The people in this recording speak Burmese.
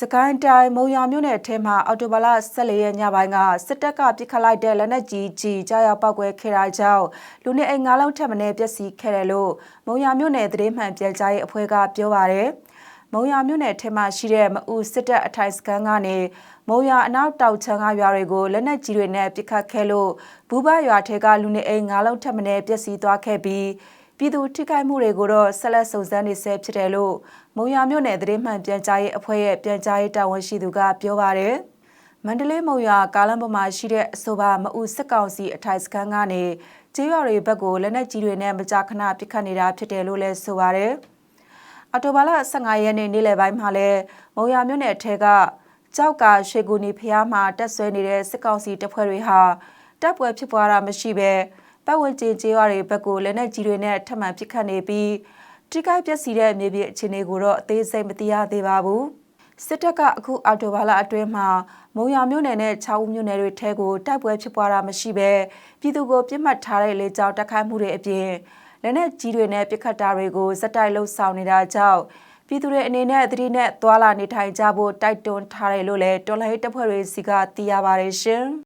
စကိုင်းတိုင်းမုံရမြို့နယ်ထဲမှာအော်တိုဘာလ14ရက်ညပိုင်းကစစ်တပ်ကပစ်ခတ်လိုက်တဲ့လက်နက်ကြီးကြီးကြားရောက်ပောက်ကွဲခဲ့တာကြောင့်လူနေအိမ်၅လုံးထပ်မံပျက်စီးခဲ့တယ်လို့မုံရမြို့နယ်သတင်းမှန်ပြန်ကြားရေးအဖွဲ့ကပြောပါရယ်မုံရမြို့နယ်ထဲမှာရှိတဲ့မအူစစ်တပ်အထိုင်စခန်းကနေမုံရအနောက်တောက်ချမ်းကရွာတွေကိုလက်နက်ကြီးတွေနဲ့ပစ်ခတ်ခဲ့လို့ဘူဘရွာထဲကလူနေအိမ်၅လုံးထပ်မံပျက်စီးသွားခဲ့ပြီး ပြည်သူထိခိုက်မှုတွေကိုတော့ဆက်လက်စုံစမ်းနေဆဲဖြစ်တယ်လို့မုံရမြို့နယ်သတင်းမှန်ပြန်ကြားရေးအဖွဲ့ရဲ့ပြန်ကြားရေးတာဝန်ရှိသူကပြောပါတယ်။မန္တလေးမုံရကားလမ်းပေါ်မှာရှိတဲ့အဆိုပါမအူစစ်ကောင်စီအထိုင်စခန်းကနေကျေးရွာတွေဘက်ကိုလက်နက်ကြီးတွေနဲ့မကြာခဏပစ်ခတ်နေတာဖြစ်တယ်လို့လည်းဆိုပါတယ်။အော်တိုဘာလ15ရက်နေ့နေ့လယ်ပိုင်းမှာလဲမုံရမြို့နယ်ထဲကကြောက်ကရွှေကူနီဖျားမှာတက်ဆွဲနေတဲ့စစ်ကောင်စီတပ်ဖွဲ့တွေဟာတပ်ပွဲဖြစ်ပွားတာမရှိဘဲ ပတ်ဝန်းကျင်ကျေးရွာတွေဘက်ကိုလက်နက်ကြီးတွေနဲ့ထပ်မံပစ်ခတ်နေပြီးထိခိုက်ပျက်စီးတဲ့မြေပြင်အခြေအနေကိုတော့အသေးစိတ်မသိရသေးပါဘူးစစ်တပ်ကအခုအော်တိုဘာလအတွင်းမှာမုံရမြို့နယ်နဲ့ချောင်းဦးမြို့နယ်တွေထဲကိုတိုက်ပွဲဖြစ်ပွားတာမရှိဘဲပြည်သူကိုပြစ်မှတ်ထားတဲ့လေကြောင်းတိုက်ခိုက်မှုတွေအပြင်လက်နက်ကြီးတွေနဲ့ပစ်ခတ်တာတွေကိုစက်တိုက်လှုပ်ဆောင်နေတာကြောင့်ပြည်သူတွေအနေနဲ့သတိနဲ့သွာလာနေထိုင်ကြဖို့တိုက်တွန်းထားတယ်လို့လည်းတော်လှန်ရေးတပ်ဖွဲ့တွေစီကသိရပါတယ်ရှင်။